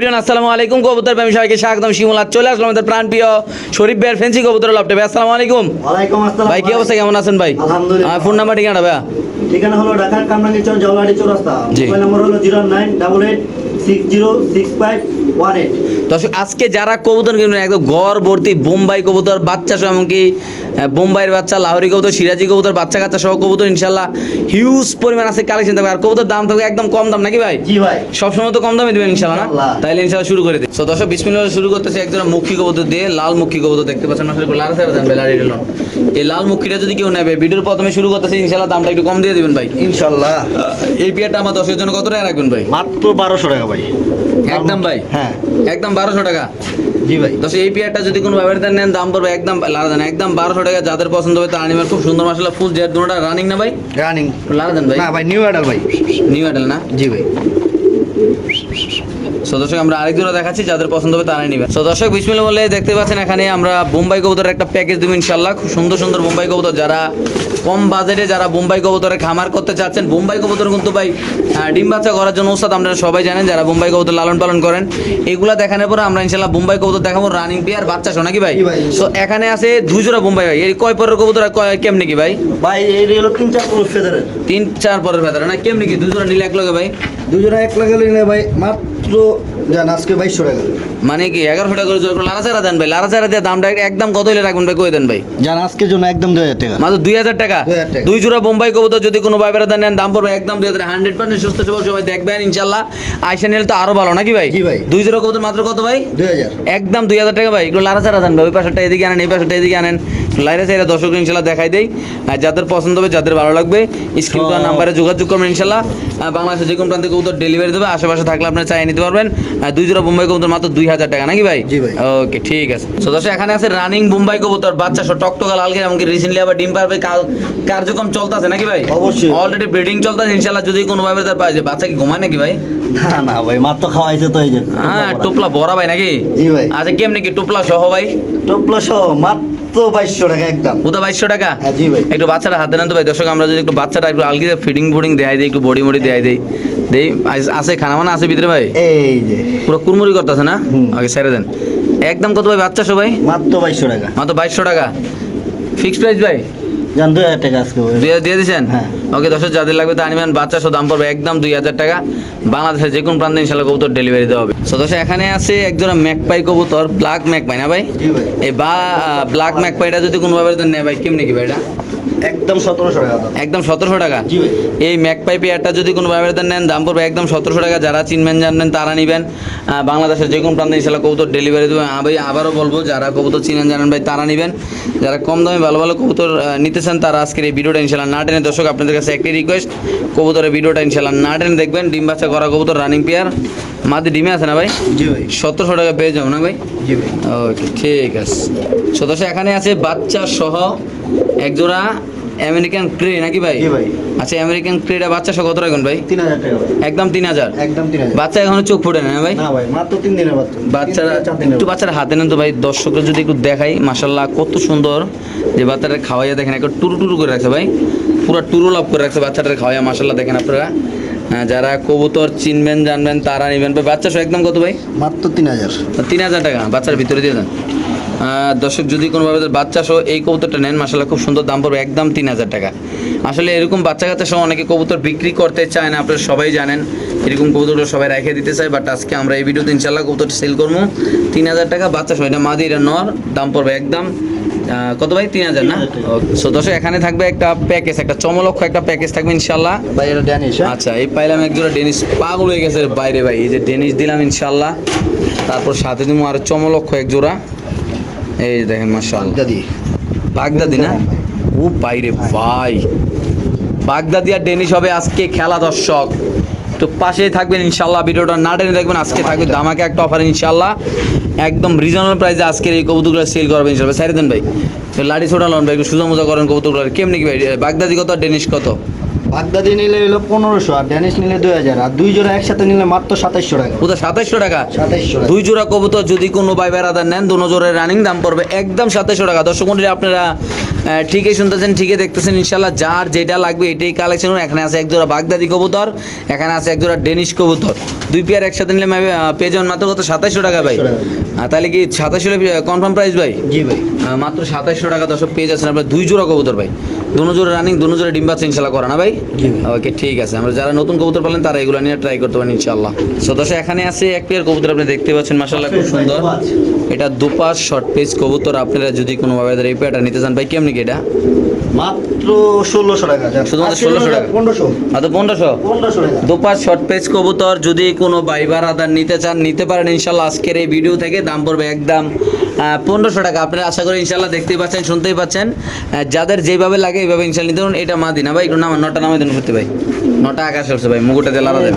আসসালামু আলাইকুম কবুতর প্রেমী সবাইকে স্বাগতম। শিমুলা চলে আসলাম আমাদের প্রাণ প্রিয় শরীফ ভাইয়ের ফেন্সি কবুতর ভাই আসসালামু আলাইকুম। ভাই কি অবস্থা? কেমন আছেন ভাই? আলহামদুলিল্লাহ। ফোন নাম্বার ঠিকানা ভাইয়া। ঠিকানা হলো ঢাকার কামরাঙ্গি চর চৌরাস্তা। মোবাইল নম্বর হলো zero nine double eight six zero six five one eight. দর্শক আজকে যারা কবুতর কিনবেন একদম গড় ভর্তি বোম্বাই কবুতর বাচ্চা সহ এমনকি বোম্বাইয়ের বাচ্চা লাহোরি কবুতর সিরাজি কবুতর বাচ্চা কাচ্চা সহ কবুতর ইনশাল্লাহ হিউজ পরিমাণ আছে কালেকশন থাকবে। আর কবুতর দাম থাকবে একদম কম দাম নাকি ভাই? জি ভাই। সবসময় তো কম দামে দিবেন ইনশাল্লাহ না। তাইলে ইনশাল্লাহ শুরু করে দিই তো দর্শক বিসমিল্লাহ শুরু করতেছে একজন মুখী কবুতর দিয়ে লাল মুখী কবুতর দেখতে পাচ্ছেন আসলে লাল এই লাল মুখীটা যদি কেউ নেবে ভিডিওর প্রথমে শুরু করতেছে ইনশাল্লাহ দামটা একটু কম দিয়ে দিবেন ভাই। ইনশাল্লাহ। এই পিয়ারটা আমার দশের জন্য কত টাকা রাখবেন ভাই? মাত্র বারোশো টাকা ভাই। একদম ভাই? হ্যাঁ। একদম বারোশো টাকা। জি ভাই। দশ এই পিয়ারটা যদি কোনো ব্যবহার নেন দাম পড়বে একদম লালা একদম বারোশো টাকা। যাদের পছন্দ হবে তারা নেবেন। খুব সুন্দর মশলা ফুল জেড দুটা রানিং না ভাই? রানিং লালা দেন ভাই। না ভাই নিউ অ্যাডাল ভাই। নিউ অ্যাডাল না? জি ভাই। সো দর্শক আমরা আরেক জোড়া দেখাচ্ছি যাদের পছন্দ হবে তারাই নেবেন। সো দর্শক বিসমিল্লা বলে দেখতে পাচ্ছেন এখানে আমরা বোম্বাই কবুতরের একটা প্যাকেজ দেবো ইনশাল্লাহ খুব সুন্দর সুন্দর বোম্বাই কবুতর। যারা কম বাজেটে যারা বোম্বাই কবুতরের খামার করতে চাচ্ছেন বোম্বাই কবুতর কিন্তু ভাই ডিম বাচ্চা করার জন্য ওস্তাদ আপনারা সবাই জানেন যারা বোম্বাই কবুতর লালন পালন করেন এগুলা দেখানোর পরে আমরা ইনশাল্লাহ বোম্বাই কবুতর দেখাবো রানিং পেয়ার বাচ্চা শো নাকি ভাই? সো এখানে আছে দুই জোড়া বোম্বাই ভাই। এই কয় পরের কবুতর কেমনি কি ভাই? ভাই এই হলো তিন চার পুরুষ ফেদারের। তিন চার পরের ভেতরে না? কেমনি কি? দুই জোড়া নিলে এক লগে ভাই? দুজনে এক লাগালে না ভাই মাত্র জান আজকে বাইশশো টাকা। মানে কি এগারোশো টাকা করে জোর করে দেন ভাই লাড়াচাড়া দিয়ে দামটা একদম কত হলে রাখবেন ভাই কই দেন ভাই? জান আজকের জন্য একদম দুই হাজার টাকা। মাত্র দুই হাজার টাকা? দুই জোড়া বোম্বাই কবুতর যদি কোনো ভাই বেড়াতে নেন দাম পড়বে একদম দুই হাজার হান্ড্রেড পার্সেন্ট সুস্থ সবল সবাই দেখবেন ইনশাল্লাহ আইসা নিলে তো আরও ভালো নাকি ভাই? ভাই। দুই জোড়া কবুতর মাত্র কত ভাই? দুই হাজার। একদম দুই হাজার টাকা ভাই এগুলো লাড়াচাড়া দেন ভাই ওই পাশেরটা এদিকে আনেন এই পাশেরটা এদিকে আনেন। লাইরে সাইরে দর্শক ইনশাল্লাহ দেখাই দেই। আর যাদের পছন্দ হবে যাদের ভালো লাগবে স্ক্রিন নাম্বারে যোগাযোগ করবেন ইনশাল্লাহ আহ, বাংলাদেশে যে কোনো প্রান্তে কবুতর ডেলিভারি দেবে আশেপাশে থাকলে আপনারা চাই নিতে পারবেন। আর দুই জোড়া বোম্বাই কবুতর মাত্র দুই হাজার টাকা নাকি ভাই? ওকে ঠিক আছে। তো দর্শক এখানে আছে রানিং বোম্বাই কবুতর বাচ্চা সব টকটকা লাল গের এমনকি রিসেন্টলি আবার ডিম পারবে। কার্যক্রম চলতেছে নাকি ভাই? অবশ্যই। অলরেডি ব্রিডিং চলতেছে ইনশাল্লাহ যদি কোনো ভাবে তার পাওয়া যায় বাচ্চা কি ঘুমায় নাকি ভাই? না না ভাই মাত্র খাওয়াইছে তো এই যে হ্যাঁ টুপলা বড়া ভাই নাকি? জি ভাই। আচ্ছা কেমনি কি টুপলা সহ ভাই? টপলা সহ মাত্র বাইশশো টাকা একদম। ওটা বাইশশো টাকা? হ্যাঁ জি ভাই। একটু বাচ্চাটা হাতে নেন তো ভাই। দর্শক আমরা যদি একটু বাচ্চাটা একটু আলগি ফিডিং ফুডিং দেয় দিই একটু বডি মডি দেয় দিই। দেই আছে খানা মানা আছে ভিতরে ভাই? এই যে। পুরো কুরমুরি করতেছে না। আগে ছেড়ে দেন। একদম কত ভাই? বাচ্চা সবাই মাত্র বাইশশো টাকা। মাত্র বাইশশো টাকা। ফিক্সড প্রাইস ভাই? জান দুই হাজার টাকা আজকে দিয়ে দিয়ে দিয়েছেন হ্যাঁ। ওকে দর্শক যাদের লাগবে তা আনিবেন। বাচ্চা সহ দাম পড়বে একদম দুই হাজার টাকা। বাংলাদেশের যে কোনো প্রান্তে ইনশাল্লাহ কবুতর ডেলিভারি দেওয়া হবে। তো এখানে আছে একজোড়া ম্যাকপাই কবুতর ব্ল্যাক ম্যাকপাই না ভাই? এই বা ব্ল্যাক ম্যাকপাইটা যদি কোনোভাবে নেয় ভাই কেমনি কি ভাই এটা? একদম সতেরোশো টাকা দাম। একদম সতেরোশো টাকা? এই ম্যাকপাই পেয়ারটা যদি কোনো ব্যবহার নেন দাম পড়বে একদম সতেরোশো টাকা। যারা চিনবেন জানবেন তারা নেবেন। বাংলাদেশের যে কোনো প্রান্তে ইনশাল্লাহ কবুতর ডেলিভারি দেবে। আমি আবারও বলব যারা কবুতর চিনেন জানেন ভাই তারা নেবেন। যারা কম দামে ভালো ভালো কবুতর নিতে চান তারা আজকের এই ভিডিওটা ইনশাল্লাহ না টেনে দর্শক আপনাদের কাছে একটি রিকোয়েস্ট কবুতরের ভিডিওটা ইনশাল্লাহ না টেনে দেখবেন। ডিম বাচ্চা করা কবুতর রানিং পেয়ার মাদি ডিমে আছে না ভাই? জি ভাই। সতেরোশো টাকা পেয়ে যাব না ভাই? জি ভাই। ওকে ঠিক আছে। সদস্য এখানে আছে বাচ্চা সহ একজোড়া আমেরিকান ক্রে নাকি ভাই? ভাই। আচ্ছা আমেরিকান ক্রেটা বাচ্চা সহ কত রাখবেন ভাই? তিন হাজার টাকা একদম তিন হাজার? একদম তিন হাজার। বাচ্চা এখনও চোখ ফুটে না ভাই? না ভাই মাত্র তিন দিনের বাচ্চা। বাচ্চারা একটু বাচ্চারা হাতে নেন তো ভাই দর্শকরা যদি একটু দেখাই মাসাল্লাহ কত সুন্দর যে বাচ্চাটা খাওয়াইয়া দেখেন একটু টুরু টুরু করে রাখছে ভাই। পুরো টুরু লাভ করে রাখছে বাচ্চাটার খাওয়াইয়া মাসাল্লাহ দেখেন আপনারা। যারা কবুতর চিনবেন জানবেন তারা নেবেন। ভাই বাচ্চা সহ একদম কত ভাই? মাত্র তিন হাজার। তিন হাজার টাকা বাচ্চার ভিতরে দিয়ে দেন। দর্শক যদি কোনোভাবে বাচ্চা সহ এই কবুতরটা নেন মাসাল্লাহ খুব সুন্দর দাম পড়বে একদম তিন হাজার টাকা। আসলে এরকম বাচ্চা কাচ্চা সহ অনেকে কবুতর বিক্রি করতে চায় না আপনারা সবাই জানেন। এরকম কবুতরগুলো সবাই রেখে দিতে চায় বাট আজকে আমরা এই ভিডিওতে ইনশাল্লাহ কবুতর সেল করব। তিন হাজার টাকা বাচ্চা সহ এটা মাদি এটা নর দাম পড়বে একদম কত ভাই? তিন হাজার না? সো দর্শক এখানে থাকবে একটা প্যাকেজ একটা চমলক্ষ একটা প্যাকেজ থাকবে ইনশাল্লাহ ভাই এটা ড্যানিশ হ্যাঁ? আচ্ছা এই পাইলাম একজোড়া ডেনিস পাগল হয়ে গেছে বাইরে ভাই এই যে ডেনিস দিলাম ইনশাল্লাহ তারপর সাথে দিব আর চমলক্ষ এক জোড়া এই দেখেন মাশাআল্লাহ। দাদি বাগদাদি না? ও বাইরে ভাই। বাগদাদি আর ডেনিস হবে আজকে খেলা দর্শক। তো পাশেই থাকবেন ইনশাল্লাহ ভিডিওটা না টেনে দেখবেন আজকে থাকবে দামাকে একটা অফার ইনশাল্লাহ একদম রিজনেবল প্রাইসে আজকের এই কবুতরগুলো সেল করবেন ইনশাল্লাহ সাইড দেন ভাই। তো লাড়ি ছোটা লন ভাই একটু সুজা মুজা করেন কবুতরগুলো। কেমনি কি ভাই? বাগদাদি কত আর ডেনিস কত? বাগদাদি নিলে হলো পনেরোশো আর ড্যানিশ নিলে দুই হাজার। আর দুই জোড়া একসাথে নিলে মাত্র সাতাইশশো টাকা। ওটা সাতাইশশো টাকা? সাতাইশশো দুই জোড়া কবুতর যদি কোনো ভাই বেড়াদার নেন দুনো জোড়ার রানিং দাম পড়বে একদম সাতাইশশো টাকা। দর্শক মন্ডলী আপনারা ঠিকই শুনতেছেন ঠিকই দেখতেছেন ইনশাল্লাহ যার যেটা লাগবে এটাই কালেকশন এখানে আছে এক জোড়া বাগদাদি কবুতর এখানে আছে এক জোড়া ডেনিশ কবুতর। দুই পেয়ার একসাথে নিলে পেয়ে যাবেন মাত্র কত? সাতাইশশো টাকা ভাই। 2700 টাকা। আহ, তাহলে কি সাতাইশশো কনফার্ম প্রাইস ভাই? জি ভাই। মাত্র সাতাইশশো টাকা দর্শক পেয়ে যাচ্ছেন আপনার দুই জোড়া কবুতর ভাই। দুনো জোড়া রানিং দুনো জোড়া ডিম বাচ্চা ইনশাল্লাহ করা না ভাই? ওকে ঠিক আছে। আমরা যারা নতুন কবুতর পালেন তারা এগুলো নিয়ে ট্রাই করতে পারেন ইনশাল্লাহ। সো দর্শক এখানে আছে এক পেয়ার কবুতর আপনি দেখতে পাচ্ছেন মাসাল্লাহ খুব সুন্দর। এটা দুপাশ শর্ট পেজ কবুতর আপনারা যদি কোনো ভাবে এই পেয়ারটা নিতে চান ভাই কেমনি কি এটা? মাত্র ষোলোশো টাকা শুধুমাত্র আজকে 1600 টাকা। পনেরোশো। মাত্র পনেরোশো? দুপাশ শর্ট পেজ কবুতর যদি কোনো বাইবার আদার নিতে চান নিতে পারেন ইনশাল্লাহ আজকের এই ভিডিও থেকে দাম পড়বে একদম পনেরোশো টাকা। আপনারা আশা করি ইনশাল্লাহ দেখতেই পাচ্ছেন শুনতেই পাচ্ছেন। যাদের যেভাবে লাগে এইভাবে ইনশাল্লাহ নিতে এটা মা দিনা। ভাই একটু নামা নটা নামাই দেন সত্যি ভাই। নটা আকাশ হচ্ছে ভাই মুকুটটা দিয়ে লারা দেন।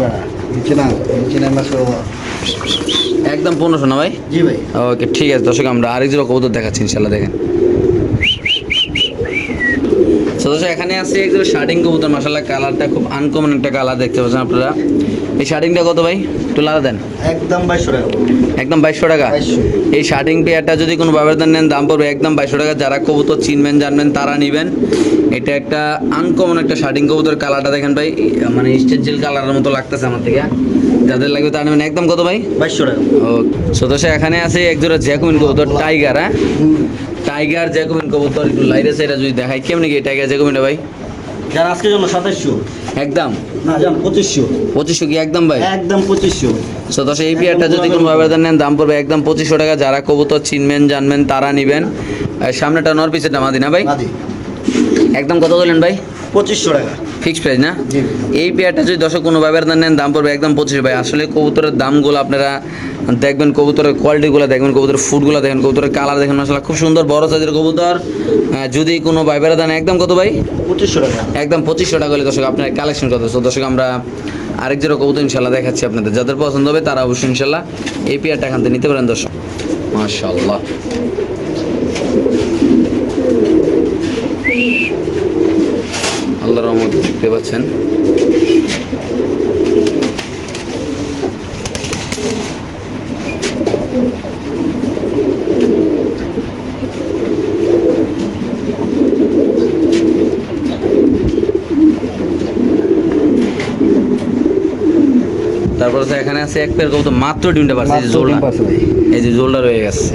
একদম পনেরোশো না ভাই? জি ভাই। ওকে ঠিক আছে দর্শক আমরা আরেক জোড়া কবুতর দেখাচ্ছি ইনশাল্লাহ দেখেন। দর্শক এখানে আছে একদম শার্টিং কবুতর মাসাল্লাহ কালারটা খুব আনকমন একটা কালার দেখতে পাচ্ছেন আপনারা। এই শার্টিংটা কত ভাই? একটু লারা দেন। একদম বাইশশো টাকা। একদম বাইশশো টাকা? এই শার্টিং পেয়ারটা যদি কোনো ব্যবধান নেন দাম পড়বে একদম বাইশশো টাকা। যারা কবুতর চিনবেন জানবেন তারা নেবেন। এটা একটা আনকমন একটা শার্টিং কবুতর কালারটা দেখেন ভাই। মানে স্টেঞ্জিল কালারের মতো লাগতেছে আমার থেকে। যাদের লাগবে তারা নেবেন। একদম কত ভাই? বাইশশো টাকা। ও সদস্য এখানে আছে একজোড়া জ্যাকুমিন কবুতর টাইগার হ্যাঁ? টাইগার জ্যাকুমিন কবুতর একটু লাইরে সাইডে যদি দেখাই। কেমনি কি টাইগার জ্যাকুমিনটা ভাই? আজকের জন্য একদম। না যান পঁচিশশো। পঁচিশশো কি একদম ভাই? একদম পঁচিশশো। দশ এই পেয়ারটা যদি কোনো আবেদন নেন দাম পড়বে একদম পঁচিশশো টাকা। যারা কবুতর চিনবেন জানবেন তারা নেবেন। সামনেটা নর পিছেরটা মাদি না ভাই? একদম কত বললেন ভাই? পঁচিশশো টাকা। ফিক্সড প্রাইস না? এই পেয়ারটা যদি দর্শক কোনো ব্যবধান নেন দাম পড়বে একদম পঁচিশ ভাই আসলে কবুতরের দামগুলো আপনারা দেখবেন কবুতরের কোয়ালিটিগুলো দেখবেন কবুতরের ফুডগুলো দেখেন কবুতরের কালার দেখেন আসলে খুব সুন্দর বড় সাইজের কবুতর। যদি কোনো বাইবেরা দেন একদম কত ভাই? পঁচিশশো টাকা। একদম পঁচিশশো টাকা হলে দর্শক আপনার কালেকশন কত? তো দর্শক আমরা আরেক জোড়া কবুতর ইনশাল্লাহ দেখাচ্ছি আপনাদের। যাদের পছন্দ হবে তারা অবশ্যই ইনশাল্লাহ এই পেয়ারটা এখান থেকে নিতে পারেন দর্শক। মাশাল্লাহ আল্লাহ রহমত দেখতে পাচ্ছেন। তারপরে তো এখানে আছে এক পেয়ার কবুতর মাত্র ডিমটা পারছে এই যে জোলটা। এই যে জোলটা রয়ে গেছে।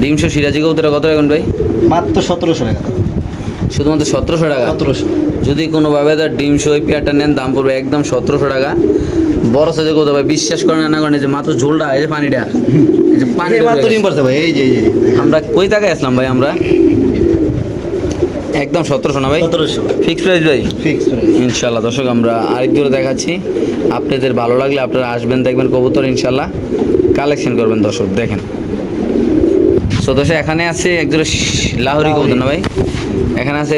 ডিমশো সিরাজি কবুতর কত এখন ভাই? মাত্র সতেরোশো টাকা। শুধুমাত্র সতেরোশো টাকা? সতেরোশো। যদি কোনোভাবে তার ডিম সই পেয়ারটা নেন দাম পড়বে একদম সতেরোশো টাকা। বড় সাইজের কোথাও ভাই বিশ্বাস করেন না করেন যে মাত্র ঝোলটা এই যে পানিটা এই যে পানি মাত্র ডিম ভাই এই যে আমরা কই টাকায় আসলাম ভাই আমরা? একদম সতেরোশো না ভাই? সতেরোশো। ফিক্স প্রাইস ভাই? ফিক্স ইনশাল্লাহ দর্শক আমরা আরেক জোরে দেখাচ্ছি। আপনাদের ভালো লাগলে আপনারা আসবেন দেখবেন কবুতর ইনশাল্লাহ কালেকশন করবেন দর্শক দেখেন। সো দর্শক এখানে আছে একজন লাহরি কবুতর না ভাই? এখানে আছে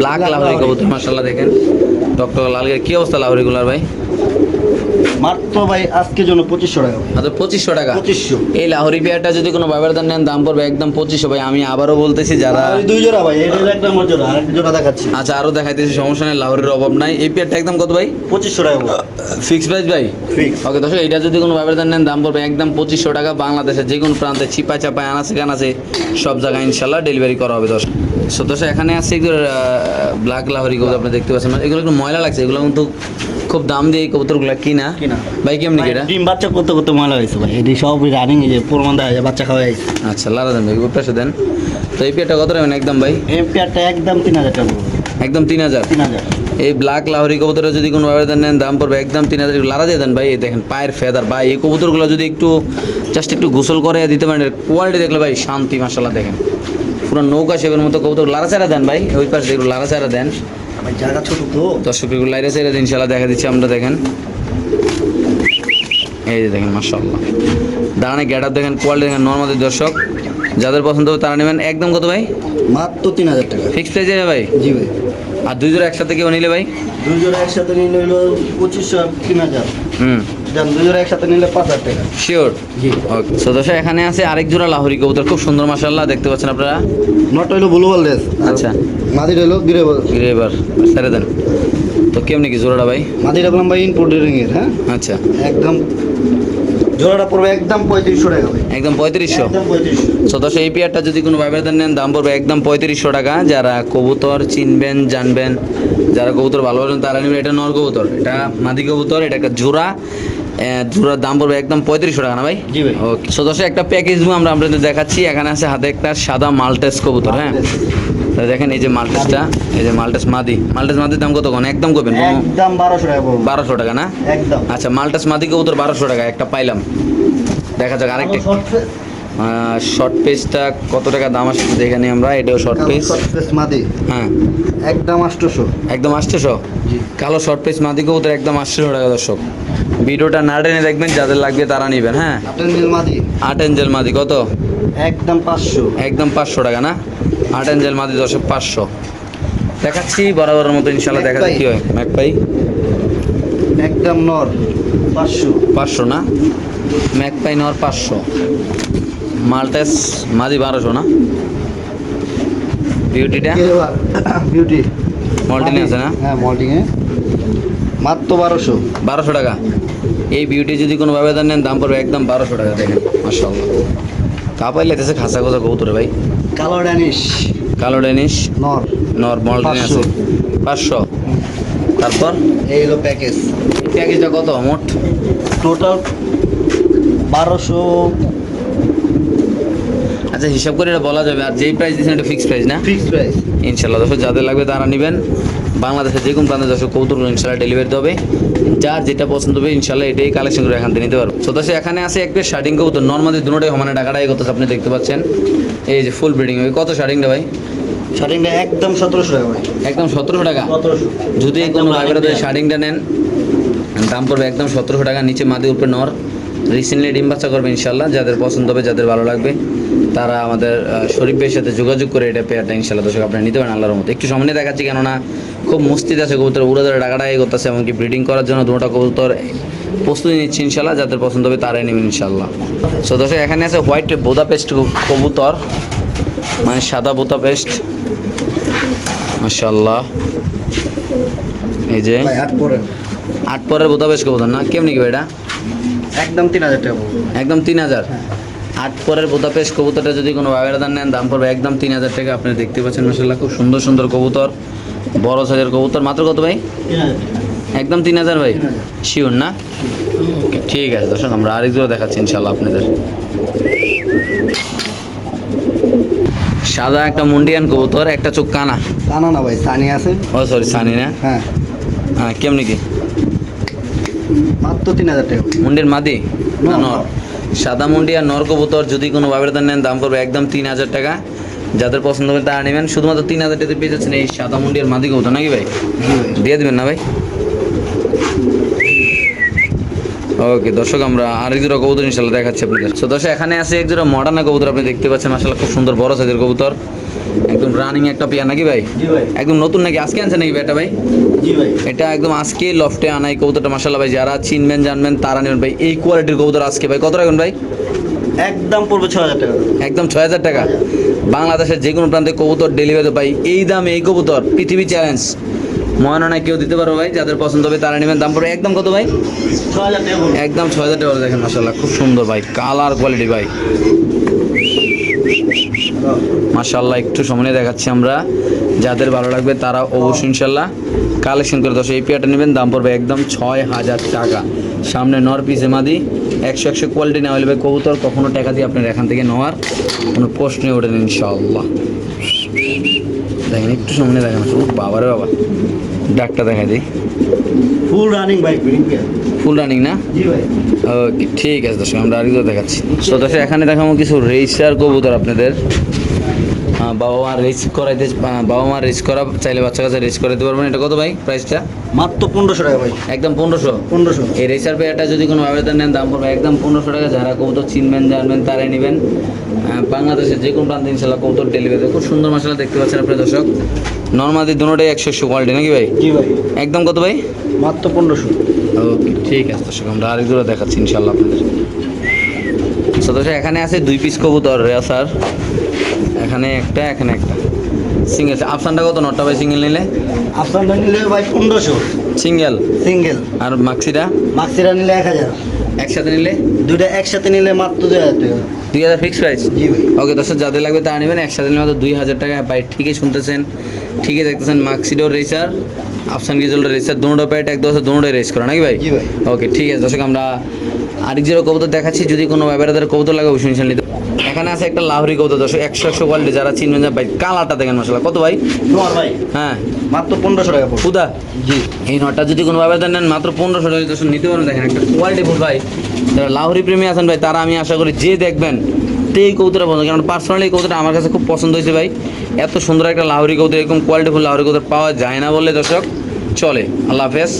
ব্ল্যাক লাহোরি কবুতর মার্শাল্লাহ দেখেন। ডক্টর লালগের কি অবস্থা লাহোরিগুলার ভাই? মাত্র ভাই আজকের জন্য পঁচিশশো টাকা। মাত্র পঁচিশশো টাকা? পঁচিশশো। এই লাহোরি পেয়ারটা যদি কোনো বাবার দান নেন দাম পড়বে একদম পঁচিশশো ভাই। আমি আবারও বলতেছি যারা দুই জোড়া ভাই এটা হলো এক জোড়া জোড়া দেখাচ্ছি। আচ্ছা আরও দেখাইতেছি সমস্যা নেই লাহোরির অভাব নাই। এই পেয়ারটা একদম কত ভাই? পঁচিশশো টাকা ফিক্স প্রাইস ভাই? ওকে দর্শক এটা যদি কোনো ব্যবধান নেন দাম পড়বে একদম পঁচিশশো টাকা। বাংলাদেশের যে কোনো প্রান্তে চিপা চাপায় আনাচে কানাচে সব জায়গায় ইনশাল্লাহ ডেলিভারি করা হবে দর্শক। সো দর্শক এখানে আছে একটু ব্ল্যাক লাহরি আপনি দেখতে পাচ্ছেন। এগুলো একটু ময়লা লাগছে এগুলো কিন্তু খুব দাম দিয়ে এই কবুতরগুলো কিনা। ভাই কেমনি এটা ডিম বাচ্চা করতে করতে ময়লা হয়েছে ভাই। এটি সব রানিং এই যে প্রমাণ দেওয়া বাচ্চা খাওয়া যাচ্ছে আচ্ছা লারা দেন ভাই পাশে দেন। তো এই পেয়ারটা কত রাখবেন একদম ভাই? এই পেয়ারটা একদম তিন হাজার টাকা। একদম তিন হাজার? তিন হাজার। এই ব্ল্যাক লাহরি কবুতরের যদি কোনো ব্যবধান নেন দাম পড়বে একদম তিন হাজার। লারা দিয়ে দেন ভাই এই দেখেন পায়ের ফেদার। ভাই এই কবুতরগুলো যদি একটু জাস্ট একটু গোসল করে দিতে পারেন কোয়ালিটি দেখলে ভাই শান্তি মাসাল্লাহ দেখেন। পুরো নৌকা শেপের মতো কবুতর লারা চারা দেন ভাই ওই পাশে যেগুলো লারা চারা দেন। ভাই জায়গা ছোট তো। দর্শক এগুলো লাইট আছে এটা ইনশাল্লাহ দেখা দিচ্ছি আমরা দেখেন। এই যে দেখেন মাসাল্লাহ দাঁড়ানে গেট দেখেন কোয়ালিটি দেখেন নর্মাদের দর্শক। যাদের পছন্দ হবে তারা নেবেন। একদম কত ভাই? মাত্র তিন হাজার টাকা। ফিক্স প্রাইস যাবে ভাই? জি ভাই। আর দুই জোড়া একসাথে কেউ নিলে ভাই? দুই জোড়া একসাথে নিলে নিল পঁচিশশো তিন হাজার। হুম। দেন একসাথে নিলে পাঁচ হাজার টাকা। শিওর ওকে এখানে আছে আরেক জোড়া লাহোরি কবুতর খুব সুন্দর মাশাআল্লাহ দেখতে পাচ্ছেন আপনারা? নট হইল ব্লু ওয়ালেস আচ্ছা। মাদির হইল গিরে ঘিরে এবার ছেড়ে দেন। তো কেমনি কি জোড়াটা ভাই? মাদির রাখলাম ভাই ইনপুট এর হ্যাঁ? আচ্ছা। একদম জোড়াটা পড়বে একদম পঁয়ত্রিশশো টাকা একদম পঁয়ত্রিশশো? এই পেয়ারটা যদি কোনো নেন দাম পড়বে একদম পঁয়ত্রিশশো টাকা। যারা কবুতর চিনবেন জানবেন যারা কবুতর ভালোবাসেন তারা নেবেন এটা নর কবুতর এটা মাদি কবুতর এটা একটা জোড়া। জোড়ার দাম পড়বে একদম পঁয়ত্রিশশো টাকা না ভাই? জি ভাই। ওকে সো দর্শক একটা প্যাকেজ আমরা আপনাদের দেখাচ্ছি। এখানে আছে হাতে একটা সাদা মাল্টেস কবুতর হ্যাঁ? তো দেখেন এই যে মাল্টেসটা এই যে মাল্টেস মাদি। মাল্টেস মাদির দাম কত কোন? একদম করবেন একদম বারোশো টাকা বারোশো টাকা না? একদম। আচ্ছা মাল্টাস মাদি কবুতর বারোশো টাকা একটা পাইলাম। দেখা যাক আরেকটা। শর্ট পেজটা কত টাকা দাম আসছে দেখে নিই আমরা এটাও শর্ট পেজ মাদি। হ্যাঁ। একদম আটশোশো। একদম আটশোশো? কালো শর্ট পেজ মাদি কবুতর একদম আটশোশো টাকা দর্শক। ভিডিওটা না টেনে দেখবেন যাদের লাগবে তারা নেবেন হ্যাঁ? আট এঞ্জেল মাদি। কত? একদম পাঁচশো। একদম পাঁচশো টাকা না? আট এঞ্জেল মাদি দর্শক পাঁচশো। দেখাচ্ছি বরাবরের মতো ইনশাল্লাহ দেখা কি হয়? ম্যাক পাই একদম নর পাঁচশো। পাঁচশো না? ম্যাক পাই নর পাঁচশো। মাল্টেস মাদি বারোশো না? বিউটিটা? বিউটি। মল্টিনে আছে না? হ্যাঁ মল্টিংয়ে মাত্র বারোশো। বারোশো টাকা। এই বিউটি যদি কোনো ভাবে নেন দাম পড়বে একদম বারোশো টাকা দেখেন। মাসাল্লাহ তা পাইলে এসে খাসা খোসা কবুতরে ভাই। কালো ড্যানিশ। কালো ডেনিশ নর। নর মল্টিনে আছে। পাঁচশো। তারপর? এই হলো প্যাকেজ প্যাকেজটা কত? মোট? টোটাল বারোশো। আচ্ছা হিসাব করে এটা বলা যাবে। আর যেই প্রাইস দিচ্ছেন এটা ফিক্সড প্রাইস না? ফিক্সড প্রাইস ইনশাল্লাহ দর্শক যাদের লাগবে তারা নেবেন। বাংলাদেশের যে কোনো প্রান্তে দর্শক কৌতুক ইনশাল্লাহ ডেলিভারি হবে। যার যেটা পছন্দ হবে ইনশাল্লাহ এটাই কালেকশন করে এখান থেকে নিতে পারব। তো দর্শক এখানে আছে একটা শার্টিং কবুতর। নর্মালি দুটোটাই সমানে টাকাটাই করতেছে আপনি দেখতে পাচ্ছেন। এই যে ফুল ব্রিডিং কত শার্টিংটা ভাই? শার্টিংটা একদম সতেরোশো টাকা ভাই। একদম সতেরোশো টাকা? যদি কোনো ভাইবেরা শার্টিংটা নেন দাম পড়বে একদম সতেরোশো টাকা। নিচে মাদি উপরে নর। রিসেন্টলি ডিম বাচ্চা করবে ইনশাল্লাহ। যাদের পছন্দ হবে যাদের ভালো লাগবে তারা আমাদের শরীফের সাথে যোগাযোগ করে এটা পেয়ারটা ইনশাল্লাহ দর্শক আপনারা নিতে পারেন আল্লাহর মতো একটু সামনে দেখাচ্ছি কেননা খুব মস্তিতে আছে কবুতর উড়ে ধরে এ করতেছে এমনকি ব্রিডিং করার জন্য দুটা কবুতর প্রস্তুতি নিচ্ছে ইনশাল্লাহ যাদের পছন্দ হবে তারাই নেবেন ইনশাল্লাহ। সো দর্শক এখানে আছে হোয়াইট বোদা পেস্ট কবুতর মানে সাদা বোদা পেস্ট মাশাল্লাহ এই যে আট পরের। বোদা পেস্ট কবুতর না? কেমনি কি এটা? একদম তিন হাজার টাকা একদম তিন হাজার? আট পরের বোতাপেশ কবুতরটা যদি কোনো বাবেরাদার নেন দাম পড়বে একদম তিন হাজার টাকা। আপনি দেখতে পাচ্ছেন মাসাল্লাহ খুব সুন্দর সুন্দর কবুতর। বড় সাইজের কবুতর। মাত্র কত ভাই। একদম তিন হাজার ভাই? শিওর না? ঠিক আছে দর্শক আমরা আরেক জোড়া দেখাচ্ছি ইনশাল্লাহ আপনাদের। সাদা একটা মুন্ডিয়ান কবুতর একটা চোখ কানা। জানো না ভাই সানি আছে। ও সরি সানি না? হ্যাঁ। হ্যাঁ কেমনি কি? মাত্র তিন হাজার টাকা। মুন্ডির মাদি? না নর। নর। সাদা মুন্ডি আর নর কবুতর যদি কোনো বাবেরদার নেন দাম পড়বে একদম তিন হাজার টাকা। যাদের পছন্দ হবে তারা নেবেন। শুধুমাত্র তিন হাজার টাকা পেয়ে যাচ্ছেন এই সাদা মুন্ডি আর মাদি কবুতর নাকি ভাই? দিয়ে দেবেন না ভাই? ওকে দর্শক আমরা আরেক জোড়া কবুতর ইনশাল্লাহ দেখাচ্ছি আপনাদের। তো দর্শক এখানে আছে এক জোড়া মডার্না কবুতর আপনি দেখতে পাচ্ছেন মাসাল্লাহ খুব সুন্দর বড় সাইজের কবুতর। একদম রানিং একটা পেয়ার নাকি ভাই? একদম নতুন নাকি? আজকে আনছে নাকি এটা ভাই? এটা একদম আজকে লফটে আনাই কবুতরটা মাসাল্লাহ ভাই যারা চিনবেন জানবেন তারা নেবেন ভাই। এই কোয়ালিটির কবুতর আজকে ভাই কত রাখবেন ভাই? একদম পড়বে ছ হাজার টাকা। একদম ছয় হাজার টাকা। বাংলাদেশের যে কোনো প্রান্তে কবুতর ডেলিভারি পাই। এই দামে এই কবুতর পৃথিবী চ্যালেঞ্জ মহাননায় কেউ দিতে পারো ভাই যাদের পছন্দ হবে তারা নেবেন। দাম পড়বে একদম কত ভাই? ছয় হাজার একদম ছয় হাজার টাকা দেখেন মাসাল্লাহ খুব সুন্দর ভাই কালার কোয়ালিটি ভাই। মাসাল্লাহ একটু সামনে দেখাচ্ছি আমরা। যাদের ভালো লাগবে তারা অবশ্যই ইনশাল্লাহ কালেকশন করে দশ এই পেয়ারটা নেবেন, দাম পড়বে একদম ছয় হাজার টাকা। সামনে নর পিসে মাদি, একশো একশো কোয়ালিটি না হলে কবুতর কখনো টাকা দিয়ে আপনার এখান থেকে নেওয়ার কোনো প্রশ্নই ওঠেন ইনশাল্লাহ দেখেন, একটু সামনে দেখেন। বাবারে বাবা। ডাকটা দেখা দিই। Full running bike full running না? ওকে ঠিক আছে দর্শক আমরা আরেকবার দেখাচ্ছি। তো দর্শক এখানে দেখাবো কিছু রেজিস্টার কবুতর আপনাদের। বাবা মা রেজ করাইতে বাবা মা রেজ করা চাইলে বাচ্চা কাছে রেজ করাইতে পারবেন। এটা কত ভাই প্রাইসটা মাত্র পনেরোশো টাকা ভাই। একদম পনেরোশো? পনেরোশো। এই রেসার পেয়ারটা যদি কোনো আবেদন নেন দাম পড়বে একদম পনেরোশো টাকা। যারা কবুতর চিনবেন জানবেন তারাই নেবেন। বাংলাদেশের যে কোনো প্রান্তে ইনশাল্লাহ কবুতর ডেলিভারি খুব সুন্দর মশলা দেখতে পাচ্ছেন আপনার দর্শক। নর্মাদি দুটোটাই একশো একশো কোয়ালিটি নাকি ভাই? জি ভাই। একদম কত ভাই? মাত্র পনেরোশো। ওকে ঠিক আছে দর্শক আমরা আরেক জোড়া দেখাচ্ছি ইনশাল্লাহ আপনাদের। So, দর্শক এখানে আছে দুই পিস কবুতর স্যার। এখানে একটা এখানে একটা। সিঙ্গেল আফসানটা কত? নটা ভাই সিঙ্গেল নিলে? আফসানটা নিলে ভাই পনেরোশো। সিঙ্গেল সিঙ্গেল আর মাক্সিটা মাক্সিরা নিলে এক হাজার। একসাথে নিলে? দুইটা একসাথে নিলে মাত্র দুই হাজার টাকা। দুই হাজার ফিক্স প্রাইস ওকে দর্শক যাদের লাগবে তারা নেবেন একসাথে নিলে মাত্র দুই হাজার টাকা। ভাই ঠিকই শুনতেছেন। ঠিকই দেখতেছেন মার্কশিডোর রেসার আফসান গিজলের রেসার দুটো প্যাট এক দশ দুটো রেস করে নাকি ভাই। ওকে ঠিক আছে দর্শক আমরা আরেক জিরো কবুতর দেখাচ্ছি যদি কোনো ব্যাপারে কবুতর লাগে অবশ্যই নিতে এখানে আছে একটা লাহরি কবুতর দর্শক একশো একশো কোয়ালিটি যারা চিনবেন যে ভাই কালারটা দেখেন মশলা কত ভাই? তোমার ভাই। হ্যাঁ। মাত্র পনেরোশো টাকা ফুদা জি। এই নটা যদি কোনো ব্যাপারে নেন মাত্র পনেরোশো টাকা দর্শক নিতে পারেন। দেখেন একটা কোয়ালিটি ফুল ভাই। যারা লাহরি প্রেমী আছেন ভাই তারা আমি আশা করি যে দেখবেন এই কৌতরা পছন্দ কারণ পার্সোনালি এই কৌতরা আমার কাছে খুব পছন্দ হয়েছে ভাই। এত সুন্দর একটা লাহরি কৌতর এরকম কোয়ালিটিফুল লাহরি কৌতর পাওয়া যায় না বললে দর্শক চলে। আল্লাহ হাফেজ।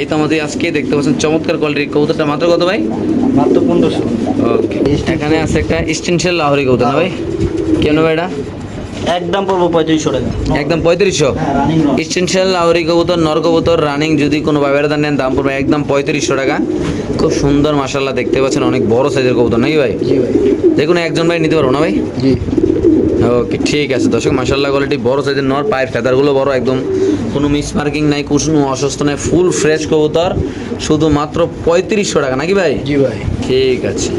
এই তো আমাদের আজকে দেখতে পাচ্ছেন চমৎকার কোয়ালিটির কৌতরটা মাত্র কত ভাই? মাত্র পনেরোশো। ওকে এখানে আছে একটা স্টেনশিয়াল লাহরি কৌতর না ভাই? কেন ভাই এটা? একদম পড়ব পঁয়ত্রিশশো টাকা। একদম পঁয়ত্রিশশো? স্টেনশিয়াল লাহরি কবুতর নর কবুতর রানিং যদি কোনো ব্যবহার নেন দাম পড়বে একদম পঁয়ত্রিশশো টাকা। খুব সুন্দর মাসাল্লাহ দেখতে পাচ্ছেন অনেক বড় সাইজের কবুতর নাকি ভাই? কোনো একজন ভাই নিতে পারব না ভাই? ওকে ঠিক আছে দর্শক মাসাল্লাহ কোয়ালিটি বড় সাইজের নর পায়ের ফেদারগুলো বড় একদম কোনো মিস মার্কিং নাই কোনো অসুস্থ নাই ফুল ফ্রেশ কবুতর শুধুমাত্র পঁয়ত্রিশশো টাকা নাকি ভাই? জি ভাই। ঠিক আছে।